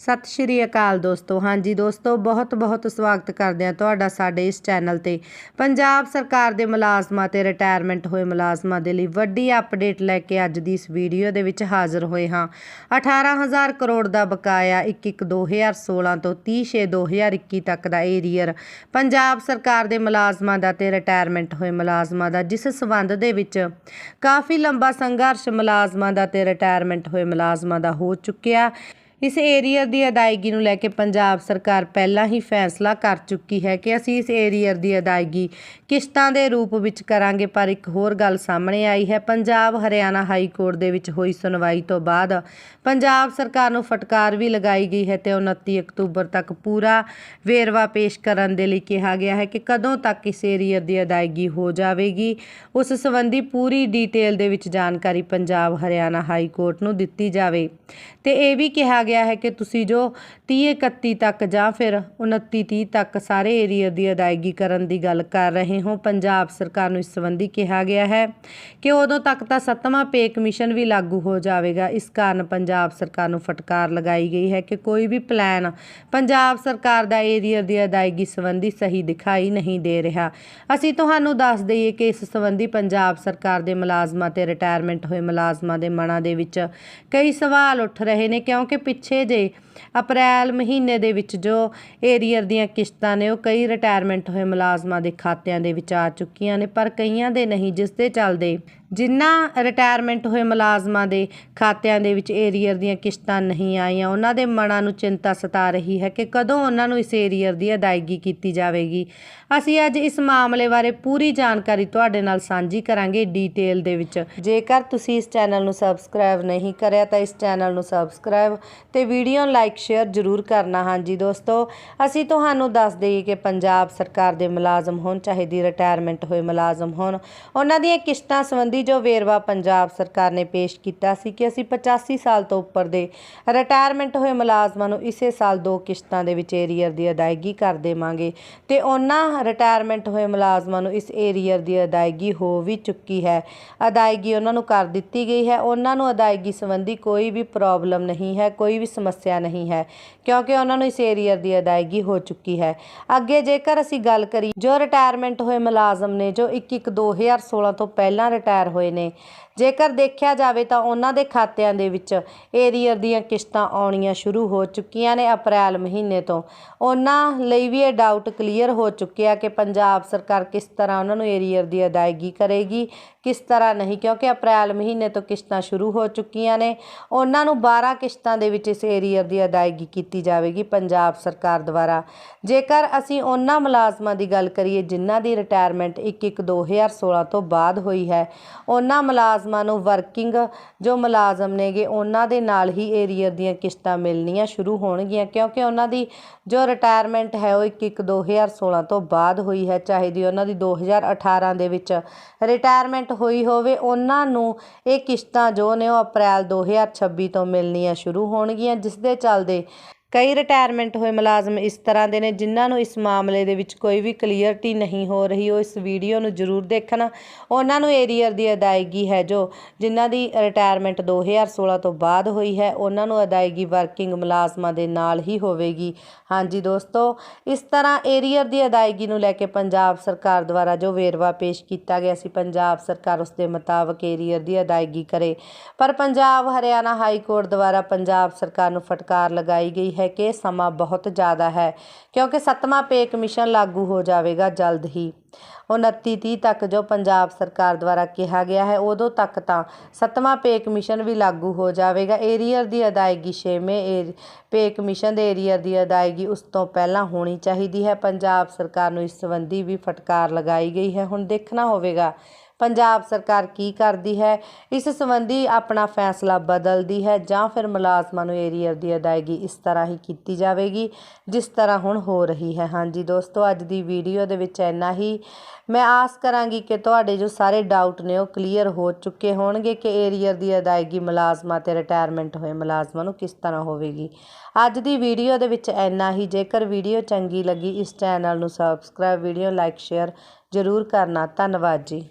ਸਤਿ ਸ਼੍ਰੀ ਅਕਾਲ ਦੋਸਤੋ। ਹਾਂਜੀ ਦੋਸਤੋ ਬਹੁਤ ਬਹੁਤ ਸਵਾਗਤ ਕਰਦੇ ਹਾਂ ਤੁਹਾਡਾ ਸਾਡੇ ਇਸ ਚੈਨਲ ਤੇ। ਪੰਜਾਬ ਸਰਕਾਰ ਦੇ ਮੁਲਾਜ਼ਮਾਂ ਤੇ ਰਿਟਾਇਰਮੈਂਟ ਹੋਏ ਮੁਲਾਜ਼ਮਾਂ ਦੇ ਲਈ ਵੱਡੀ ਅਪਡੇਟ ਲੈ ਕੇ ਅੱਜ ਦੀ ਇਸ ਵੀਡੀਓ ਦੇ ਵਿੱਚ ਹਾਜ਼ਰ ਹੋਏ ਹਾਂ। 18000 ਕਰੋੜ ਦਾ ਬਕਾਇਆ 1/1/2016 ਤੋਂ 30/6/2021 ਤੱਕ ਦਾ ਏਰੀਅਰ ਪੰਜਾਬ ਸਰਕਾਰ ਦੇ ਮੁਲਾਜ਼ਮਾਂ ਦਾ ਤੇ ਰਿਟਾਇਰਮੈਂਟ ਹੋਏ ਮੁਲਾਜ਼ਮਾਂ ਦਾ, ਜਿਸ ਸਬੰਧ ਦੇ ਵਿੱਚ ਕਾਫੀ ਲੰਬਾ ਸੰਘਰਸ਼ ਮੁਲਾਜ਼ਮਾਂ ਦਾ ਤੇ ਰਿਟਾਇਰਮੈਂਟ ਹੋਏ ਮੁਲਾਜ਼ਮਾਂ ਦਾ ਹੋ ਚੁੱਕਿਆ। ਇਸ ਏਰੀਅਰ ਦੀ ਅਦਾਇਗੀ ਨੂੰ ਲੈ ਕੇ ਪੰਜਾਬ ਸਰਕਾਰ ਪਹਿਲਾਂ ਹੀ ਫੈਸਲਾ ਕਰ ਚੁੱਕੀ ਹੈ ਕਿ ਅਸੀਂ ਇਸ ਏਰੀਅਰ ਦੀ ਅਦਾਇਗੀ ਕਿਸ਼ਤਾਂ ਦੇ ਰੂਪ ਵਿੱਚ ਕਰਾਂਗੇ, ਪਰ ਇੱਕ ਹੋਰ ਗੱਲ ਸਾਹਮਣੇ ਆਈ ਹੈ। ਪੰਜਾਬ ਹਰਿਆਣਾ ਹਾਈ ਕੋਰਟ ਦੇ ਵਿੱਚ ਹੋਈ ਸੁਣਵਾਈ ਤੋਂ ਬਾਅਦ ਪੰਜਾਬ ਸਰਕਾਰ ਨੂੰ ਫਟਕਾਰ ਵੀ ਲਗਾਈ ਗਈ ਹੈ ਤੇ 29 ਅਕਤੂਬਰ ਤੱਕ ਪੂਰਾ ਵੇਰਵਾ ਪੇਸ਼ ਕਰਨ ਦੇ ਲਈ ਕਿਹਾ ਗਿਆ ਹੈ ਕਿ ਕਦੋਂ ਤੱਕ ਇਸ ਏਰੀਅਰ ਦੀ ਅਦਾਇਗੀ ਹੋ ਜਾਵੇਗੀ, ਉਸ ਸੰਬੰਧੀ ਪੂਰੀ ਡਿਟੇਲ ਦੇ ਵਿੱਚ ਜਾਣਕਾਰੀ ਪੰਜਾਬ ਹਰਿਆਣਾ ਹਾਈ ਕੋਰਟ ਨੂੰ ਦਿੱਤੀ ਜਾਵੇ। ਤੇ ਇਹ ਵੀ ਕਿਹਾ ਗਿਆ ਹੈ ਕਿ ਤੁਸੀਂ ਜੋ 30 31 ਤੱਕ ਜਾਂ ਫਿਰ 29 30 ਤੱਕ ਸਾਰੇ ਏਰੀਆ ਦੀ ਅਦਾਇਗੀ ਕਰਨ ਦੀ ਗੱਲ ਕਰ ਰਹੇ ਹੋ। ਪੰਜਾਬ ਸਰਕਾਰ ਨੂੰ ਇਸ ਸੰਬੰਧੀ ਕਿਹਾ ਗਿਆ ਹੈ ਕਿ ਉਦੋਂ ਤੱਕ ਤਾਂ ਸੱਤਵਾਂ ਪੇ ਕਮਿਸ਼ਨ ਵੀ ਲਾਗੂ ਹੋ ਜਾਵੇਗਾ। ਇਸ ਕਾਰਨ ਪੰਜਾਬ ਸਰਕਾਰ ਨੂੰ ਫਟਕਾਰ ਲਗਾਈ ਗਈ ਹੈ ਕਿ ਕੋਈ ਵੀ ਪਲਾਨ ਪੰਜਾਬ ਸਰਕਾਰ ਦਾ ਏਰੀਆ ਦੀ ਅਦਾਇਗੀ ਸੰਬੰਧੀ ਸਹੀ ਦਿਖਾਈ ਨਹੀਂ ਦੇ ਰਿਹਾ। ਅਸੀਂ ਤੁਹਾਨੂੰ ਦੱਸ ਦਈਏ ਕਿ ਇਸ ਸੰਬੰਧੀ ਪੰਜਾਬ ਸਰਕਾਰ ਦੇ ਮੁਲਾਜ਼ਮਾਂ ਤੇ ਰਿਟਾਇਰਮੈਂਟ ਹੋਏ ਮੁਲਾਜ਼ਮਾਂ ਦੇ ਮਨਾਂ ਦੇ ਵਿੱਚ ਕਈ ਸਵਾਲ ਉੱਠ ਰਹੇ ਨੇ ਕਿਉਂਕਿ ਪਿੱਛੇ ਜੇ ਅਪ੍ਰੈਲ ਮਹੀਨੇ ਦੇ ਵਿੱਚ ਜੋ ਏਰੀਅਰ ਦੀਆਂ ਕਿਸ਼ਤਾਂ ਨੇ, ਉਹ ਕਈ ਰਿਟਾਇਰਮੈਂਟ ਹੋਏ ਮੁਲਾਜ਼ਮਾਂ ਦੇ ਖਾਤਿਆਂ ਦੇ ਵਿੱਚ ਆ ਚੁੱਕੀਆਂ ਨੇ, ਪਰ ਕਈਆਂ ਦੇ ਨਹੀਂ, ਜਿਸ ਦੇ ਚੱਲਦੇ ਜਿਨ੍ਹਾਂ ਰਿਟਾਇਰਮੈਂਟ ਹੋਏ ਮੁਲਾਜ਼ਮਾਂ ਦੇ ਖਾਤਿਆਂ ਦੇ ਵਿੱਚ ਏਰੀਅਰ ਦੀਆਂ ਕਿਸ਼ਤਾਂ ਨਹੀਂ ਆਈਆਂ, ਉਹਨਾਂ ਦੇ ਮਨਾਂ ਨੂੰ ਚਿੰਤਾ ਸਤਾ ਰਹੀ ਹੈ ਕਿ ਕਦੋਂ ਉਹਨਾਂ ਨੂੰ ਇਸ ਏਰੀਅਰ ਦੀ ਅਦਾਇਗੀ ਕੀਤੀ ਜਾਵੇਗੀ। ਅਸੀਂ ਅੱਜ ਇਸ ਮਾਮਲੇ ਬਾਰੇ ਪੂਰੀ ਜਾਣਕਾਰੀ ਤੁਹਾਡੇ ਨਾਲ ਸਾਂਝੀ ਕਰਾਂਗੇ ਡੀਟੇਲ ਦੇ ਵਿੱਚ। ਜੇਕਰ ਤੁਸੀਂ ਇਸ ਚੈਨਲ ਨੂੰ ਸਬਸਕ੍ਰਾਈਬ ਨਹੀਂ ਕਰਿਆ, ਤਾਂ ਇਸ ਚੈਨਲ ਨੂੰ ਸਬਸਕ੍ਰਾਈਬ ਤੇ ਵੀਡੀਓ ਲਾਈਕ, ਸ਼ੇਅਰ ਜ਼ਰੂਰ ਕਰਨਾ। ਹਾਂਜੀ ਦੋਸਤੋ, ਅਸੀਂ ਤੁਹਾਨੂੰ ਦੱਸ ਦਈਏ ਕਿ ਪੰਜਾਬ ਸਰਕਾਰ ਦੇ ਮੁਲਾਜ਼ਮ ਹੋਣ, ਚਾਹੇ ਦੀ ਰਿਟਾਇਰਮੈਂਟ ਹੋਏ ਮੁਲਾਜ਼ਮ ਹੋਣ, ਉਹਨਾਂ ਦੀਆਂ ਕਿਸ਼ਤਾਂ ਸੰਬੰਧੀ ਜੋ ਵੇਰਵਾ ਪੰਜਾਬ ਸਰਕਾਰ ਨੇ ਪੇਸ਼ ਕੀਤਾ ਸੀ ਕਿ ਅਸੀਂ 85 ਸਾਲ ਤੋਂ ਉੱਪਰ ਦੇ ਰਿਟਾਇਰਮੈਂਟ ਹੋਏ ਮੁਲਾਜ਼ਮਾਂ ਨੂੰ ਇਸੇ ਸਾਲ ਦੋ ਕਿਸ਼ਤਾਂ ਦੇ ਵਿੱਚ ਏਰੀਅਰ ਦੀ ਅਦਾਇਗੀ ਕਰ ਦੇਵਾਂਗੇ। ਤੇ ਉਹਨਾਂ ਰਿਟਾਇਰਮੈਂਟ ਹੋਏ ਮੁਲਾਜ਼ਮਾਂ ਨੂੰ ਇਸ ਏਰੀਅਰ ਦੀ ਅਦਾਇਗੀ ਹੋ ਵੀ ਚੁੱਕੀ ਹੈ। ਅਦਾਇਗੀ ਉਹਨਾਂ ਨੂੰ ਕਰ ਦਿੱਤੀ ਗਈ ਹੈ। ਉਹਨਾਂ ਨੂੰ ਅਦਾਇਗੀ ਸੰਬੰਧੀ ਕੋਈ ਵੀ ਪ੍ਰੋਬਲਮ ਨਹੀਂ ਹੈ, ਕੋਈ ਵੀ ਸਮੱਸਿਆ ਨਹੀਂ ਹੈ, ਕਿਉਂਕਿ ਉਹਨਾਂ ਨੂੰ ਇਸ ਏਰੀਅਰ ਦੀ ਅਦਾਇਗੀ ਹੋ ਚੁੱਕੀ ਹੈ। ਅੱਗੇ ਜੇਕਰ ਅਸੀਂ ਗੱਲ ਕਰੀ ਜੋ ਰਿਟਾਇਰਮੈਂਟ ਹੋਏ ਮੁਲਾਜ਼ਮ ਨੇ, ਜੋ 1 1 2016 ਤੋਂ ਪਹਿਲਾਂ ਰਿਟਾਇਰ ਹੋਏ ਨੇ, ਜੇਕਰ ਦੇਖਿਆ ਜਾਵੇ ਤਾਂ ਉਹਨਾਂ ਦੇ ਖਾਤਿਆਂ ਦੇ ਵਿੱਚ ਏਰੀਅਰ ਦੀਆਂ ਕਿਸ਼ਤਾਂ ਆਉਣੀਆਂ ਸ਼ੁਰੂ ਹੋ ਚੁੱਕੀਆਂ ਨੇ ਅਪ੍ਰੈਲ ਮਹੀਨੇ ਤੋਂ। ਉਹਨਾਂ ਲਈ ਵੀ ਇਹ ਡਾਊਟ ਕਲੀਅਰ ਹੋ ਚੁੱਕਿਆ ਕਿ ਪੰਜਾਬ ਸਰਕਾਰ ਕਿਸ ਤਰ੍ਹਾਂ ਉਹਨਾਂ ਨੂੰ ਏਰੀਅਰ ਦੀ ਅਦਾਇਗੀ ਕਰੇਗੀ, ਕਿਸ ਤਰ੍ਹਾਂ ਨਹੀਂ, ਕਿਉਂਕਿ ਅਪ੍ਰੈਲ ਮਹੀਨੇ ਤੋਂ ਕਿਸ਼ਤਾਂ ਸ਼ੁਰੂ ਹੋ ਚੁੱਕੀਆਂ ਨੇ। ਉਹਨਾਂ ਨੂੰ 12 ਕਿਸ਼ਤਾਂ ਦੇ ਵਿੱਚ ਇਸ ਏਰੀਅਰ ਦੀ ਅਦਾਇਗੀ ਕੀਤੀ ਜਾਵੇਗੀ ਪੰਜਾਬ ਸਰਕਾਰ ਦੁਆਰਾ। ਜੇਕਰ ਅਸੀਂ ਉਹਨਾਂ ਮੁਲਾਜ਼ਮਾਂ ਦੀ ਗੱਲ ਕਰੀਏ ਜਿਨ੍ਹਾਂ ਦੀ ਰਿਟਾਇਰਮੈਂਟ 1 1 2016 ਤੋਂ ਬਾਅਦ ਹੋਈ ਹੈ, ਉਹਨਾਂ ਮੁਲਾਜ਼ਮਾਂ ਨੂੰ ਵਰਕਿੰਗ ਜੋ ਮੁਲਾਜ਼ਮ ਨੇਗੇ, ਉਹਨਾਂ ਦੇ ਨਾਲ ਹੀ ਏਰੀਅਰ ਦੀਆਂ ਕਿਸ਼ਤਾਂ ਮਿਲਣੀਆਂ ਸ਼ੁਰੂ ਹੋਣਗੀਆਂ, ਕਿਉਂਕਿ ਉਹਨਾਂ ਦੀ ਜੋ ਰਿਟਾਇਰਮੈਂਟ ਹੈ ਉਹ 1 1 2016 ਤੋਂ ਬਾਅਦ ਹੋਈ ਹੈ, ਚਾਹੇ ਦੀ ਉਹਨਾਂ ਦੀ 2018 ਦੇ ਵਿੱਚ ਰਿਟਾਇਰਮੈਂਟ ਹੋਈ ਹੋਵੇ, ਉਹਨਾਂ ਨੂੰ ਇਹ ਕਿਸ਼ਤਾਂ ਜੋ ਨੇ ਉਹ ਅਪ੍ਰੈਲ 2026 ਤੋਂ ਮਿਲਣੀਆਂ ਸ਼ੁਰੂ ਹੋਣਗੀਆਂ, ਜਿਸ ਦੇ ਚੱਲਦੇ। ਕਈ ਰਿਟਾਇਰਮੈਂਟ ਹੋਏ ਮੁਲਾਜ਼ਮ ਇਸ ਤਰ੍ਹਾਂ ਦੇ ਨੇ, ਜਿਨ੍ਹਾਂ ਨੂੰ ਇਸ ਮਾਮਲੇ ਦੇ ਵਿੱਚ ਕੋਈ ਵੀ ਕਲੀਅਰਟੀ ਨਹੀਂ ਹੋ ਰਹੀ। ਉਹ ਇਸ ਵੀਡੀਓ ਨੂੰ ਜ਼ਰੂਰ ਦੇਖਣ। ਉਹਨਾਂ ਨੂੰ ਏਰੀਅਰ ਦੀ ਅਦਾਇਗੀ ਹੈ ਜੋ, ਜਿਨ੍ਹਾਂ ਦੀ ਰਿਟਾਇਰਮੈਂਟ 2016 ਤੋਂ ਬਾਅਦ ਹੋਈ ਹੈ, ਉਹਨਾਂ ਨੂੰ ਅਦਾਇਗੀ ਵਰਕਿੰਗ ਮੁਲਾਜ਼ਮਾਂ ਦੇ ਨਾਲ ਹੀ ਹੋਵੇਗੀ। ਹਾਂਜੀ ਦੋਸਤੋ, ਇਸ ਤਰ੍ਹਾਂ ਏਰੀਅਰ ਦੀ ਅਦਾਇਗੀ ਨੂੰ ਲੈ ਕੇ ਪੰਜਾਬ ਸਰਕਾਰ ਦੁਆਰਾ ਜੋ ਵੇਰਵਾ ਪੇਸ਼ ਕੀਤਾ ਗਿਆ ਸੀ, ਪੰਜਾਬ ਸਰਕਾਰ ਉਸ ਦੇ ਮੁਤਾਬਕ ਏਰੀਅਰ ਦੀ ਅਦਾਇਗੀ ਕਰੇ। ਪਰ ਪੰਜਾਬ, ਹਰਿਆਣਾ ਹਾਈ ਕੋਰਟ ਦੁਆਰਾ ਪੰਜਾਬ ਸਰਕਾਰ ਨੂੰ ਫਟਕਾਰ ਲਗਾਈ ਗਈ ਹੈ। ਕਿ ਸਮਾਂ ਬਹੁਤ ਜ਼ਿਆਦਾ ਹੈ, ਕਿਉਂਕਿ ਸੱਤਵਾਂ ਪੇ ਕਮਿਸ਼ਨ ਲਾਗੂ ਹੋ ਜਾਵੇਗਾ ਜਲਦ ਹੀ। 29 30 ਤੱਕ ਜੋ ਪੰਜਾਬ ਸਰਕਾਰ ਦੁਆਰਾ ਕਿਹਾ ਗਿਆ ਹੈ, ਉਦੋਂ ਤੱਕ ਤਾਂ ਸੱਤਵਾਂ ਪੇ ਕਮਿਸ਼ਨ ਵੀ ਲਾਗੂ ਹੋ ਜਾਵੇਗਾ। ਏਰੀਅਰ ਦੀ ਅਦਾਇਗੀ ਛੇਵੇਂ ਪੇ ਕਮਿਸ਼ਨ ਦੇ ਏਰੀਅਰ ਦੀ ਅਦਾਇਗੀ ਉਸ ਤੋਂ ਪਹਿਲਾਂ ਹੋਣੀ ਚਾਹੀਦੀ ਹੈ। ਪੰਜਾਬ ਸਰਕਾਰ ਨੂੰ ਇਸ ਸੰਬੰਧੀ ਵੀ ਫਟਕਾਰ ਲਗਾਈ ਗਈ ਹੈ। ਹੁਣ ਦੇਖਣਾ ਹੋਵੇਗਾ ਪੰਜਾਬ ਸਰਕਾਰ ਕੀ ਕਰਦੀ ਹੈ? ਇਸ ਸੰਬੰਧੀ ਆਪਣਾ ਫੈਸਲਾ ਬਦਲਦੀ ਹੈ ਜਾਂ ਫਿਰ ਮੁਲਾਜ਼ਮਾਂ ਨੂੰ ਏਰੀਅਰ ਦੀ ਅਦਾਇਗੀ ਇਸ ਤਰ੍ਹਾਂ ਹੀ ਕੀਤੀ ਜਾਵੇਗੀ, ਜਿਸ ਤਰ੍ਹਾਂ ਹੁਣ ਹੋ ਰਹੀ ਹੈ। ਹਾਂਜੀ ਦੋਸਤੋ, ਅੱਜ ਦੀ ਵੀਡੀਓ ਦੇ ਵਿੱਚ ਇੰਨਾ ਹੀ। ਮੈਂ ਆਸ ਕਰਾਂਗੀ ਕਿ ਤੁਹਾਡੇ ਜੋ ਸਾਰੇ ਡਾਊਟ ਨੇ ਉਹ ਕਲੀਅਰ ਹੋ ਚੁੱਕੇ ਹੋਣਗੇ ਕਿ ਏਰੀਅਰ ਦੀ ਅਦਾਇਗੀ ਮੁਲਾਜ਼ਮਾਂ ਤੇ ਰਿਟਾਇਰਮੈਂਟ ਹੋਏ ਮੁਲਾਜ਼ਮਾਂ ਨੂੰ ਕਿਸ ਤਰ੍ਹਾਂ ਹੋਵੇਗੀ। ਅੱਜ ਦੀ ਵੀਡੀਓ ਦੇ ਵਿੱਚ ਇੰਨਾ ਹੀ। ਜੇਕਰ ਵੀਡੀਓ ਚੰਗੀ ਲੱਗੀ ਇਸ ਚੈਨਲ ਨੂੰ ਸਬਸਕ੍ਰਾਈਬ ਵੀਡੀਓ ਲਾਈਕ ਸ਼ੇਅਰ ਜ਼ਰੂਰ ਕਰਨਾ। ਧੰਨਵਾਦ ਜੀ।